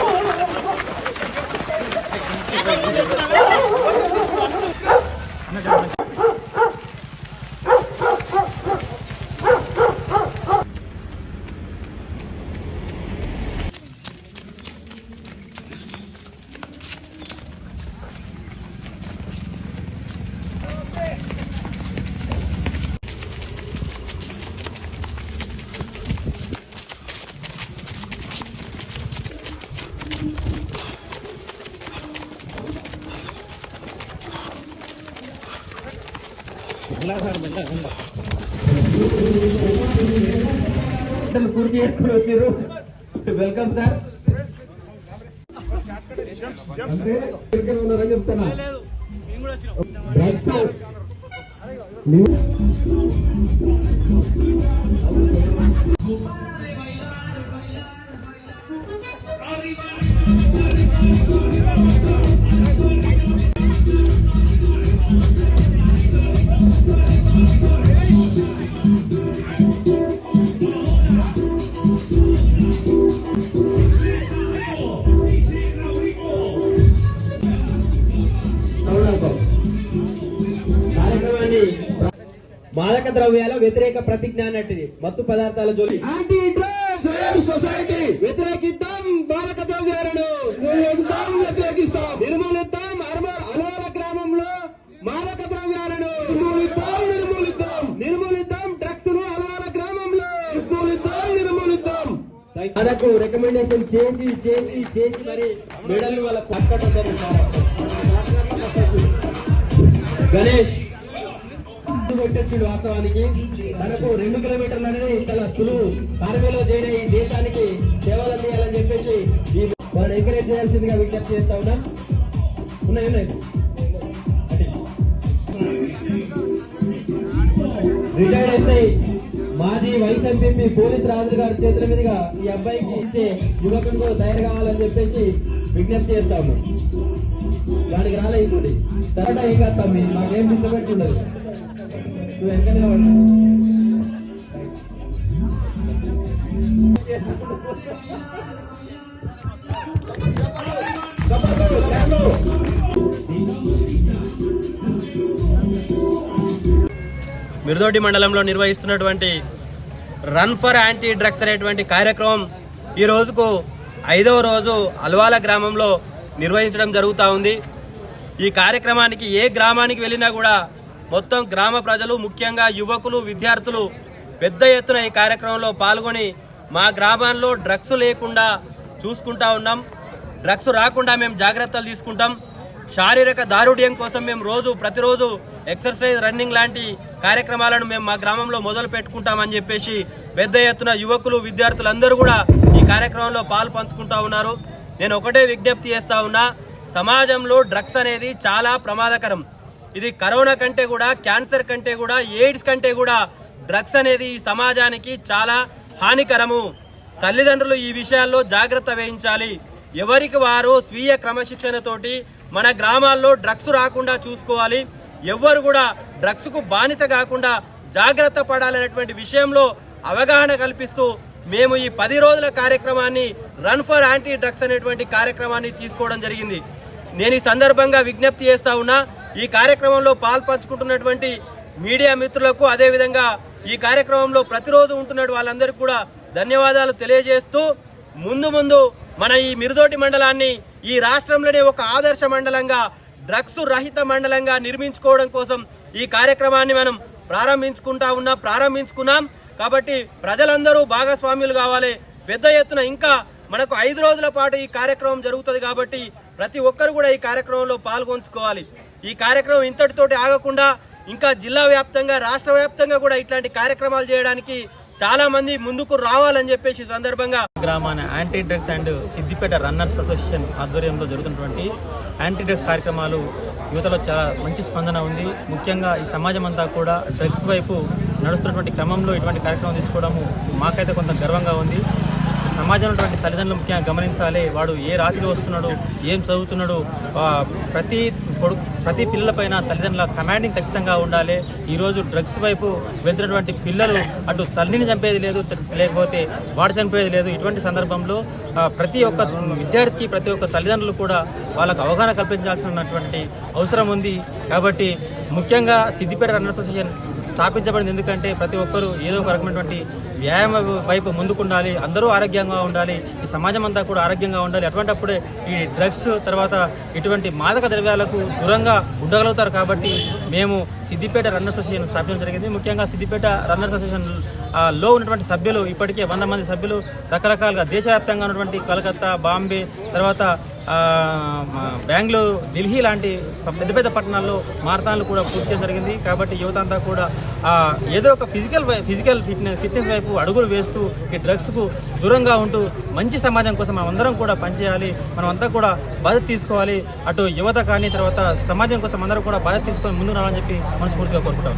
Oh, పూర్తి చేసుకుని వచ్చారు వెల్కమ్ సార్ అంటే ఉన్నారని చెప్తున్నా డ్రగ్స్ కార్యక్రమాన్ని మాదక ద్రవ్యాల వ్యతిరేక ప్రతిజ్ఞ అన్నట్టు మత్తు పదార్థాల జోలి. యాంటీ సొసైటీ వ్యతిరేకిద్దాం మాదక ద్రవ్యాలను. వ్యతిరేకిస్తాం నిర్మూలిద్దాం అర్మర్ అలవాల గ్రామంలో మాదక ద్రవ్యాలను. నిర్మూలిద్దాం నిర్మూలిద్దాం. నిర్మూలిద్దాం డ్రగ్స్ను అలవాల గ్రామంలో. నిర్మూలిద్దాం నిర్మూలిద్దాం. మనకు రికమెండేషన్ చేసి చేసి చేసి మరి మెడల్ వాళ్ళ పక్కటం గణేష్. పెట్టొచ్చిండు వాస్తవానికి. మనకు రెండు కిలోమీటర్లు అనేది చాలా సులువు కార్మిలో చేరే ఈ దేశానికి సేవలు అందియాలని చెప్పేసి ఈ మనం ఎంకరేజ్ చేయాల్సిందిగా విజ్ఞప్తి చేస్తా ఉన్నాం. ఉన్నాయి ఉన్నాయి. రిటైర్డ్ అయితే మాజీ వైస్ ఎంపీ పోలీస్ రాజు గారి చేతుల మీదుగా ఈ అబ్బాయికి ఇచ్చే యువకులకు తయారు కావాలని చెప్పేసి విజ్ఞప్తి చేస్తాము దానికి రాలేదు తర్వాత ఏం కాస్తాం మాకేం మించబెట్టి ఉండదు మిర్దోటి మండలంలో నిర్వహిస్తున్నటువంటి రన్ ఫర్ యాంటీ డ్రగ్స్ అనేటువంటి కార్యక్రమం ఈ రోజుకు ఐదవ రోజు అల్వాల గ్రామంలో నిర్వహించడం జరుగుతూ ఉంది. ఈ కార్యక్రమానికి ఏ గ్రామానికి వెళ్ళినా కూడా మొత్తం గ్రామ ప్రజలు ముఖ్యంగా యువకులు విద్యార్థులు పెద్ద ఎత్తున ఈ కార్యక్రమంలో పాల్గొని మా గ్రామాల్లో డ్రగ్స్ లేకుండా చూసుకుంటా ఉన్నాం. డ్రగ్స్ రాకుండా మేము జాగ్రత్తలు తీసుకుంటాం. శారీరక దారుఢ్యం కోసం మేము రోజు ప్రతిరోజు ఎక్సర్సైజ్ రన్నింగ్ లాంటి కార్యక్రమాలను మేము మా గ్రామంలో మొదలు పెట్టుకుంటామని చెప్పేసి పెద్ద ఎత్తున యువకులు విద్యార్థులందరూ కూడా ఈ కార్యక్రమంలో పాలు పంచుకుంటా ఉన్నారు. నేను ఒకటే విజ్ఞప్తి చేస్తా ఉన్నా సమాజంలో డ్రగ్స్ అనేది చాలా ప్రమాదకరం. ఇది కరోనా కంటే కూడా క్యాన్సర్ కంటే కూడా ఎయిడ్స్ కంటే కూడా డ్రగ్స్ అనేది ఈ సమాజానికి చాలా హానికరము. తల్లిదండ్రులు ఈ విషయాల్లో జాగ్రత్త వహించాలి. ఎవరికి వారు స్వీయ క్రమశిక్షణతోటి మన గ్రామాల్లో డ్రగ్స్ రాకుండా చూసుకోవాలి. ఎవ్వరు కూడా డ్రగ్స్కు బానిస కాకుండా జాగ్రత్త పడాలనేటువంటి విషయంలో అవగాహన కల్పిస్తూ మేము ఈ పది రోజుల కార్యక్రమాన్ని రన్ ఫర్ యాంటీ డ్రగ్స్ అనేటువంటి కార్యక్రమాన్ని తీసుకోవడం జరిగింది. నేను ఈ సందర్భంగా విజ్ఞప్తి చేస్తా ఉన్నా ఈ కార్యక్రమంలో పాల్పంచుకుంటున్నటువంటి మీడియా మిత్రులకు అదేవిధంగా ఈ కార్యక్రమంలో ప్రతిరోజు ఉంటున్న వాళ్ళందరికీ కూడా ధన్యవాదాలు తెలియజేస్తూ ముందు ముందు మన ఈ మిరుదోటి మండలాన్ని ఈ రాష్ట్రంలోనే ఒక ఆదర్శ మండలంగా డ్రగ్స్ రహిత మండలంగా నిర్మించుకోవడం కోసం ఈ కార్యక్రమాన్ని మనం ప్రారంభించుకుంటా ఉన్నా ప్రారంభించుకున్నాం. కాబట్టి ప్రజలందరూ భాగస్వామ్యులు కావాలి. పెద్ద ఎత్తున ఇంకా మనకు ఐదు రోజుల పాటు ఈ కార్యక్రమం జరుగుతుంది కాబట్టి ప్రతి ఒక్కరు కూడా ఈ కార్యక్రమంలో పాల్గొంచుకోవాలి. ఈ కార్యక్రమం ఇంతటితోటి ఆగకుండా ఇంకా జిల్లా వ్యాప్తంగా రాష్ట్ర వ్యాప్తంగా కూడా ఇట్లాంటి కార్యక్రమాలు చేయడానికి చాలా మంది ముందుకు రావాలని చెప్పేసి సందర్భంగా గ్రామాన anti drugs and Siddipet runners association ఆధ్వర్యంలో జరుగుతున్నటువంటి యాంటీ డ్రగ్స్ కార్యక్రమాలు యువతలో చాలా మంచి స్పందన ఉంది. ముఖ్యంగా ఈ సమాజం అంతా కూడా డ్రగ్స్ వైపు నడుస్తున్నటువంటి క్రమంలో ఇటువంటి కార్యక్రమం తీసుకోవడము మాకైతే కొంత గర్వంగా ఉంది. సమాజంలో ఉన్నటువంటి తల్లిదండ్రులు ముఖ్యంగా గమనించాలి. వాడు ఏ రాతిలో వస్తున్నాడు ఏం చదువుతున్నాడు ప్రతి కొడుకు ప్రతి పిల్లలపైన తల్లిదండ్రుల కమాండింగ్ ఖచ్చితంగా ఉండాలి. ఈరోజు డ్రగ్స్ వైపు వెళ్తున్నటువంటి పిల్లలు అటు తల్లిని చంపేది లేదు లేకపోతే వాడు చంపేది లేదు. ఇటువంటి సందర్భంలో ప్రతి ఒక్క విద్యార్థికి ప్రతి ఒక్క తల్లిదండ్రులు కూడా వాళ్ళకు అవగాహన కల్పించాల్సినటువంటి అవసరం ఉంది. కాబట్టి ముఖ్యంగా సిద్దిపేట రన్ అసోసియేషన్ స్థాపించబడింది. ఎందుకంటే ప్రతి ఒక్కరూ ఏదో ఒక రకమైనటువంటి వ్యాయామ వైపు ముందుకుండాలి అందరూ ఆరోగ్యంగా ఉండాలి ఈ సమాజం అంతా కూడా ఆరోగ్యంగా ఉండాలి. అటువంటప్పుడే ఈ డ్రగ్స్ తర్వాత ఇటువంటి మాదక ద్రవ్యాలకు దూరంగా ఉండగలుగుతారు కాబట్టి మేము సిద్దిపేట రన్నర్ అసోసియేషన్ స్థాపించడం జరిగింది. ముఖ్యంగా సిద్దిపేట రన్నర్స్ అసోసియేషన్ లో ఉన్నటువంటి సభ్యులు ఇప్పటికే వంద మంది సభ్యులు రకరకాలుగా దేశవ్యాప్తంగా ఉన్నటువంటి కలకత్తా బాంబే తర్వాత బెంగళూరు ఢిల్లీ లాంటి పెద్ద పెద్ద పట్టణాల్లో మారథాన్లు కూడా పూర్తి చేయడం జరిగింది. కాబట్టి యువత అంతా కూడా ఆ, ఏదో ఒక ఫిజికల్ వై- ఫిజికల్ ఫిట్నెస్ ఫిట్నెస్ వైపు అడుగులు వేస్తూ ఈ డ్రగ్స్కు దూరంగా ఉంటూ మంచి సమాజం కోసం మనం అందరం కూడా పనిచేయాలి. మనం అంతా కూడా బాధ్యత తీసుకోవాలి. అటు యువత కానీ తర్వాత సమాజం కోసం అందరూ కూడా బాధ్యత తీసుకొని ముందుకు రావాలని చెప్పి మనస్ఫూర్తిగా కోరుకుంటాం